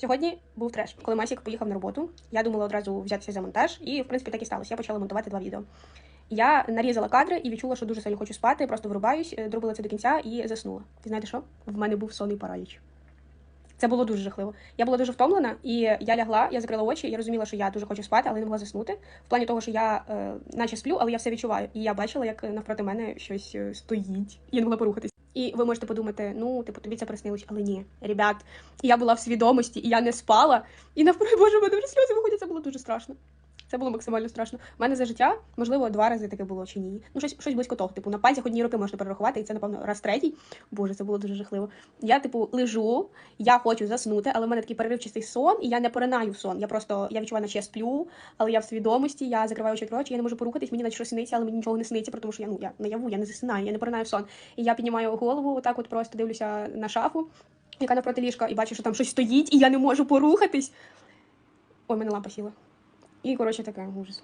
Сьогодні був треш. Коли Масік поїхав на роботу, я думала одразу взятися за монтаж, і в принципі так і сталося. Я почала монтувати два відео. Я нарізала кадри і відчула, що дуже сильно хочу спати, просто вирубаюсь, е, зробила це до кінця і заснула. І знаєте що? В мене був сонний параліч. Це було дуже жахливо. Я була дуже втомлена, і я лягла, я закрила очі, я розуміла, що я дуже хочу спати, але не могла заснути. В плані того, що я е, наче сплю, але я все відчуваю. І я бачила, як навпроти мене щось е, стоїть. Я не могла порухатись. І ви можете подумати, ну, типу, тобі це приснилось, але ні, ребят, я була в свідомості, і я не спала. І навпроти, боже, мене вже сльози виходять, це було дуже страшно. Це було максимально страшно. У мене за життя, можливо, два рази таке було чи ні. Ну, щось, щось близько того. Типу, на пальцях одні роки можна перерахувати, і це, напевно, раз третій. Боже, це було дуже жахливо. Я, типу, лежу, я хочу заснути, але в мене такий переривчастий сон, і я не поринаю в сон. Я просто я відчуваю, наче я сплю, але я в свідомості, я закриваю очі очі, я не можу порухатись, мені наче щось сниться, але мені нічого не сниться, тому що я ну я наяву, я не засинаю, я не поринаю в сон. І я піднімаю голову, отак от просто дивлюся на шафу, яка навпроти ліжка, і бачу, що там щось стоїть, і я не можу порухатись. Ой, мене лампа сіла. І, коротше, таке ужас.